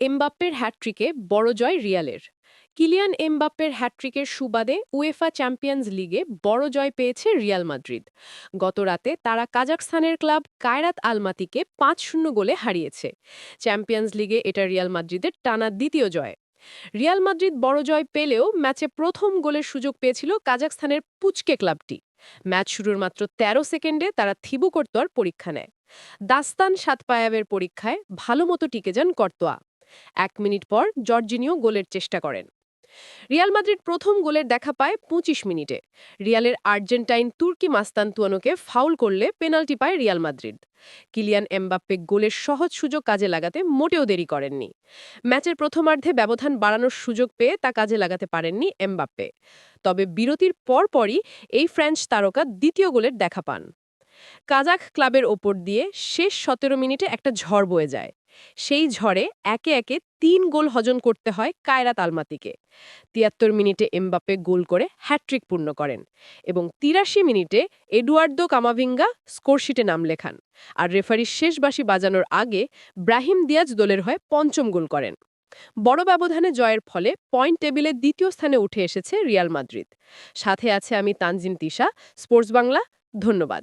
এমবাপ্পের হ্যাটট্রিকে বড় জয় রিয়ালের। কিলিয়ান এমবাপ্পের হ্যাটট্রিকের সুবাদে উয়েফা চ্যাম্পিয়ন্স লিগে বড় জয় পেয়েছে রিয়াল মাদ্রিদ। গত রাতে তারা কাজাকস্তানের ক্লাব কায়রাত আলমাতিকে পাঁচ শূন্য গোলে হারিয়েছে। চ্যাম্পিয়ন্স লিগে এটা রিয়াল মাদ্রিদের টানা দ্বিতীয় জয়। রিয়াল মাদ্রিদ বড় জয় পেলেও ম্যাচে প্রথম গোলের সুযোগ পেয়েছিল কাজাকস্তানের পুচকে ক্লাবটি। ম্যাচ শুরুর মাত্র ১৩ সেকেন্ডে তারা থিবু পরীক্ষা নেয়। দাস্তান সাতপায়াবের পরীক্ষায় ভালো মতো টিকে যান কর্তোয়া। এক মিনিট পর জর্জিনিও গোলের চেষ্টা করেন। রিয়াল মাদ্রিদ প্রথম গোলের দেখা পায় ২৫ মিনিটে। রিয়ালের আর্জেন্টাইন তুর্কি মাস্তান্তুয়ানোকে ফাউল করলে পেনাল্টি পায় রিয়াল মাদ্রিদ। কিলিয়ান এমবাপ্পে গোলের সহজ সুযোগ কাজে লাগাতে মোটেও দেরি করেননি। ম্যাচের প্রথমার্ধে ব্যবধান বাড়ানোর সুযোগ পেয়ে তা কাজে লাগাতে পারেননি এমবাপ্পে। তবে বিরতির পরপরই এই ফ্রেঞ্চ তারকা দ্বিতীয় গোলের দেখা পান। কাজাক ক্লাবের ওপর দিয়ে শেষ সতেরো মিনিটে একটা ঝড় বয়ে যায়। সেই ঝড়ে একে একে তিন গোল হজম করতে হয় কায়রাত আলমাতিকে। তিয়াত্তর মিনিটে এমবাপে গোল করে হ্যাট্রিক পূর্ণ করেন এবং তিরাশি মিনিটে এডুয়ার্দো কামাভিঙ্গা স্কোরশিটে নাম লেখান আর রেফারির শেষ বাঁশি বাজানোর আগে ব্রাহিম দিয়াজ দলের হয়ে পঞ্চম গোল করেন। বড় ব্যবধানে জয়ের ফলে পয়েন্ট টেবিলে দ্বিতীয় স্থানে উঠে এসেছে রিয়াল মাদ্রিদ। সাথে আছে আমি তানজিন তিশা, স্পোর্টস বাংলা, ধন্যবাদ।